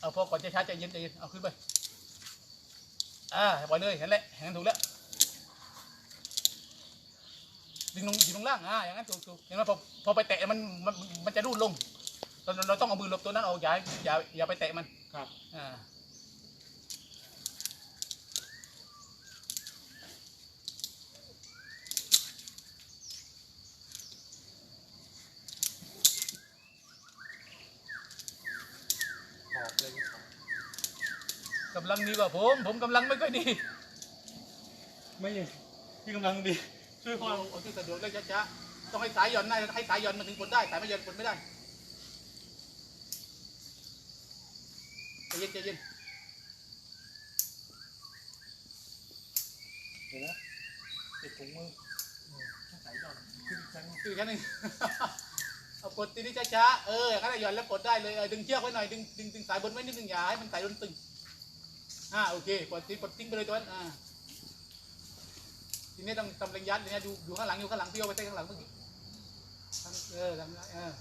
เอาพอก่อนจะช้าใจเย็นใจเย็นเอาขึ้นไปอ่าปล่อยเลยเห็นแหละเห็นถูกแล้วดึงลงดึงลงล่างอ่าอย่างนั้นถูกถูกเห็นไหมพอพอไปแตะมันมันมันจะรูดลงเราเราต้องเอามือหลบตัวนั้นออกอย่าอย่าอย่าไปแตะมันครับอ่า ขอบเลยครับ กำลังดีกว่าผม ผมกำลังไม่ค่อยดี ไม่ที่กำลังดี ช่วยพ่อเอาเอาที่สะดวกเลยช้าๆต้องให้สายหย่อนได้ให้สายหย่อนมันถึงผลได้สายไม่หย่อนผลไม่ได้ใจเย็นใจเย็นเห็นไหมติดถุงมือถ้าใส่ก่อนขึ้นอีกชั้นคือแค่นึงเอากดทีนี้ช้าๆ เอออย่างนั้นหย่อนแล้วกดได้เลย เออดึงเชือกไว้หน่อย ดึงดึงดึงสายบนไว้นิดนึงอย่าให้มันไต่โดนตึง อ่าโอเคกดทิ้งกดทิ้งไปเลยตัวนั้นอ่าทีนี้ต้องตำแรงยัดเลยนะดูอยู่ข้างหลังอยู่ข้างหลังพี่เอาไปเต้นข้างหลังเมื่อกี้เออทำได้เออ